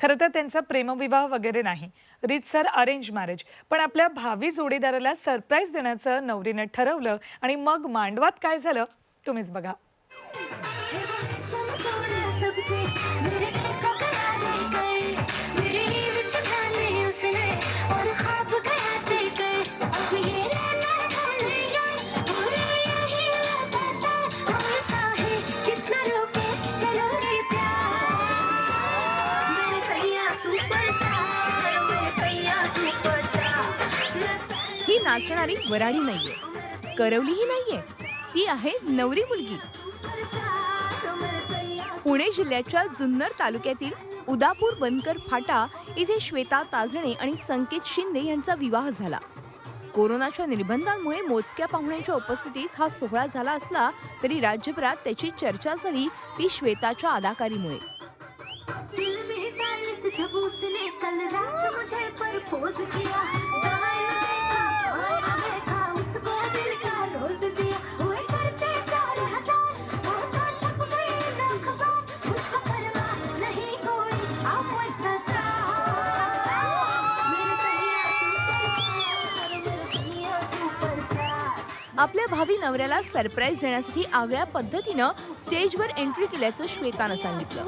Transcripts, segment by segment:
खरं तर त्यांचा प्रेमविवाह वगैरे नाही. रीतसर अरेंज मॅरेज पण आपल्या भावी जोडीदाराला सरप्राईज देण्याचं नवरीनं ठरवलं आणि मग मांडवात काय झालं तुम्हीच बघा. नाचणारी वराडी नाहीये. करवलीही नाहीये. ती आहे नवरी मुलगी. पुणे जिल्ह्याच्या जुन्नर तालुक्यातील उदापूर बनकर फाटा इथे श्वेता ताजणे आणि संकेत शिंदे यांचा विवाह झाला. कोरोनाच्या निर्बंधांमुळे मोजक्या पाहुण्यांच्या उपस्थितीत हा सोहळा झाला असला तरी राज्यभरात त्याची चर्चा झाली ती श्वेताच्या अदाकारीमुळे. फिल्मी स्टाइल आपल्या भावी नवऱ्याला सरप्राईज देण्यासाठी आगळ्या पद्धतीनं स्टेजवर एंट्री केल्याचं श्वेतानं सांगितलं.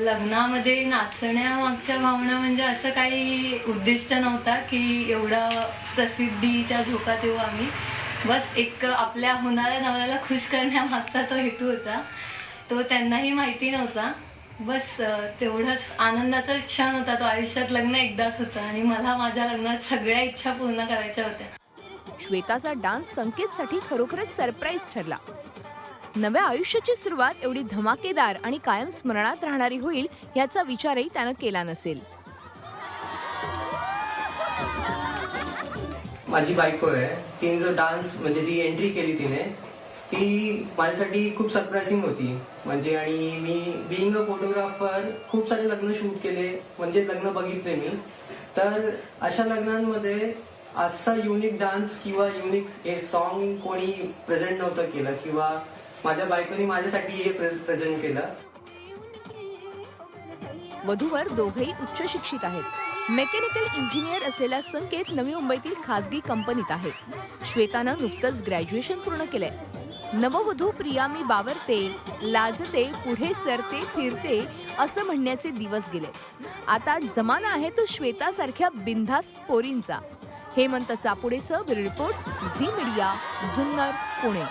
लग्नामध्ये नाचण्यामागच्या भावना म्हणजे असं काही उद्दिष्ट नव्हता की एवढा प्रसिद्धीच्या झोकात येऊ आम्ही. बस एक आपल्या होणाऱ्या नवऱ्याला खुश करण्यामागचा तो हेतू होता. तो त्यांनाही माहिती नव्हता. बस तेवढाच. आनंदाचा क्षण होता तो आयुष्यात लग्न एकदाच होतं आणि मला माझ्या लग्नात सगळ्या इच्छा पूर्ण करायच्या होत्या. श्वेताचा डान्स संकेतसाठी खरोखरच सरप्राईज ठरला. नव्या आयुष्याची सुरुवात एवढी धमाकेदार आणि कायम स्मरणात राहणारी होईल याचा विचारही त्यानं केला नसेल. माझी बायको आहे तिने जो डान्स म्हणजे ती एंट्री केली तिने ती माझ्यासाठी खूप सरप्राइझिंग होती. म्हणजे आणि मी बिईंग अ फोटोग्राफर खूप सारे लग्न शूट केले. म्हणजे लग्न बघितले मी. तर अशा लग्नांमध्ये असा युनिक डान्स किंवा युनिक हे सॉन्ग कोणी प्रेझेंट नव्हतं केलं किंवा माझ्या बायकोनी माझ्यासाठी हे प्रेझेंट केलं. वधूवर दोघेही उच्च शिक्षित आहेत. मेकॅनिकल इंजिनियर असलेला संकेत नवी मुंबईतील खासगी कंपनीत आहे. श्वेतानं नुकतंच ग्रॅज्युएशन पूर्ण केलंय. नववधू प्रिया मी बावरते लाजते पुढे सरते फिरते असं म्हणण्याचे दिवस गेले. आता जमाना आहे तो श्वेतासारख्या बिंधास पोरींचा. Hemant चापुडेसह report Zee Media Junnar Pune.